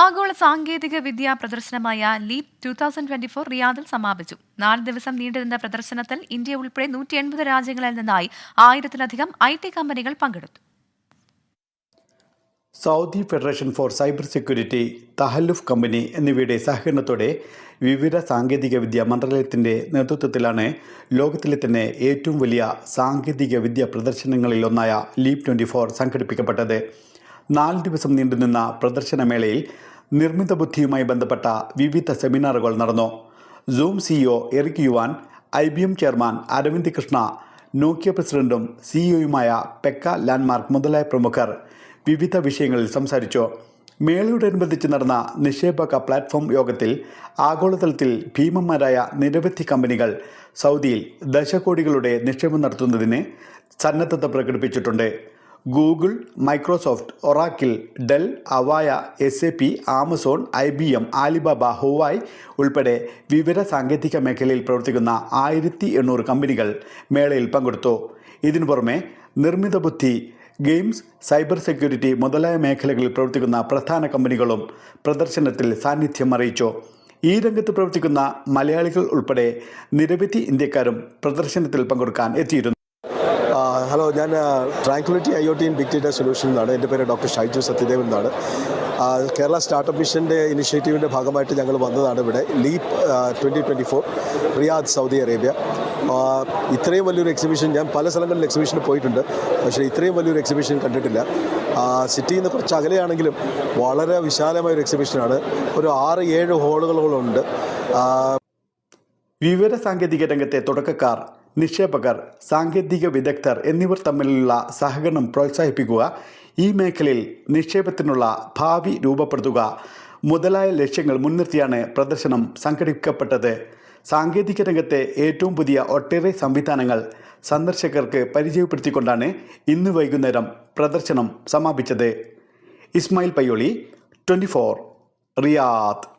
ആഗോള സാങ്കേതിക വിദ്യാ പ്രദർശനമായ leap two thousand twenty four റിയാദിൽ സമാപിച്ചു. നാല് ദിവസം നീണ്ടുനിന്ന പ്രദർശനത്തിൽ ഇന്ത്യ ഉൾപ്പെടെ നൂറ്റി എൺപത് രാജ്യങ്ങളിൽ നിന്നായി ആയിരത്തിലധികം ഐ ടി കമ്പനികൾ പങ്കെടുത്തു. Saudi federation for cyber security Tahaluf company എന്നിവയുടെ സഹകരണത്തോടെ വിവര സാങ്കേതിക വിദ്യ മന്ത്രാലയത്തിന്റെ നേതൃത്വത്തിലാണ് ലോകത്തിലെ തന്നെ ഏറ്റവും വലിയ സാങ്കേതിക വിദ്യ പ്രദർശനങ്ങളിലൊന്നായ ലീപ് ട്വന്റി ഫോർ സംഘടിപ്പിക്കപ്പെട്ടത്. നാല് ദിവസം നീണ്ടുനിന്ന പ്രദർശനമേളയിൽ നിർമ്മിത ബുദ്ധിയുമായി ബന്ധപ്പെട്ട വിവിധ സെമിനാറുകൾ നടന്നു. Zoom CEO Eric Yuan I B M chairman Arvind Krishna Nokia പ്രസിഡന്റും സിഇഒയുമായ പെക്ക ലാൻഡ്മാർക്ക് മുതലായ പ്രമുഖർ വിവിധ വിഷയങ്ങളിൽ സംസാരിച്ചു. മേളയോടനുബന്ധിച്ച് നടന്ന നിക്ഷേപക പ്ലാറ്റ്ഫോം യോഗത്തിൽ ആഗോളതലത്തിൽ ഭീമന്മാരായ നിരവധി കമ്പനികൾ സൗദിയിൽ ദശകോടികളുടെ നിക്ഷേപം നടത്തുന്നതിന് സന്നദ്ധത പ്രകടിപ്പിച്ചിട്ടുണ്ട്. Google Microsoft Oracle Dell Avaya S A P Amazon I B M Alibaba Huawei ഉൾപ്പെടെ വിവര സാങ്കേതിക മേഖലയിൽ പ്രവർത്തിക്കുന്ന ആയിരത്തി എണ്ണൂറ് കമ്പനികൾ മേളയിൽ പങ്കെടുത്തു. ഇതിനു പുറമെ നിർമ്മിത ബുദ്ധി ഗെയിംസ് സൈബർ സെക്യൂരിറ്റി മുതലായ മേഖലകളിൽ പ്രവർത്തിക്കുന്ന പ്രധാന കമ്പനികളും പ്രദർശനത്തിൽ സാന്നിധ്യം അറിയിച്ചു. ഈ രംഗത്ത് പ്രവർത്തിക്കുന്ന മലയാളികൾ ഉൾപ്പെടെ നിരവധി ഇന്ത്യക്കാരും പ്രദർശനത്തിൽ പങ്കെടുക്കാൻ എത്തിയിരുന്നു. ഹലോ ഞാൻ Tranquility I O T in big data solution എന്നാണ്. എന്റെ പേര് ഡോക്ടർ ഷൈജു സത്യദേവൻ എന്നാണ്. കേരള സ്റ്റാർട്ടപ്പ് മിഷന്റെ ഇനിഷ്യേറ്റീവിന്റെ ഭാഗമായിട്ട് ഞങ്ങൾ വന്നതാണ് ഇവിടെ. Leap twenty twenty four Riyadh Saudi Arabia. ഇത്രയും വലിയൊരു എക്സിബിഷൻ ഞാൻ പല സ്ഥലങ്ങളിൽ എക്സിബിഷന് പോയിട്ടുണ്ട്. പക്ഷേ ഇത്രയും വലിയൊരു എക്സിബിഷൻ കണ്ടിട്ടില്ല. സിറ്റിയിൽ നിന്ന് കുറച്ച് അകലെയാണെങ്കിലും വളരെ വിശാലമായ ഒരു എക്സിബിഷനാണ് ഒരു ആറ് ഏഴ് ഹോളുകളുണ്ട് വിവര സാങ്കേതിക രംഗത്തെ തുടക്കക്കാർ നിക്ഷേപകർ സാങ്കേതിക വിദഗ്ധർ എന്നിവർ തമ്മിലുള്ള സഹകരണം പ്രോത്സാഹിപ്പിക്കുക ഈ മേഖലയിൽ നിക്ഷേപത്തിനുള്ള ഭാവി രൂപപ്പെടുത്തുക മുതലായ ലക്ഷ്യങ്ങൾ മുൻനിർത്തിയാണ് പ്രദർശനം സംഘടിപ്പിക്കപ്പെട്ടത്. സാങ്കേതിക രംഗത്തെ ഏറ്റവും പുതിയ ഒട്ടേറെ സംവിധാനങ്ങൾ സന്ദർശകർക്ക് പരിചയപ്പെടുത്തിക്കൊണ്ടാണ് ഇന്ന് വൈകുന്നേരം പ്രദർശനം സമാപിച്ചത്. Ismail Payyoli twenty Riyadh.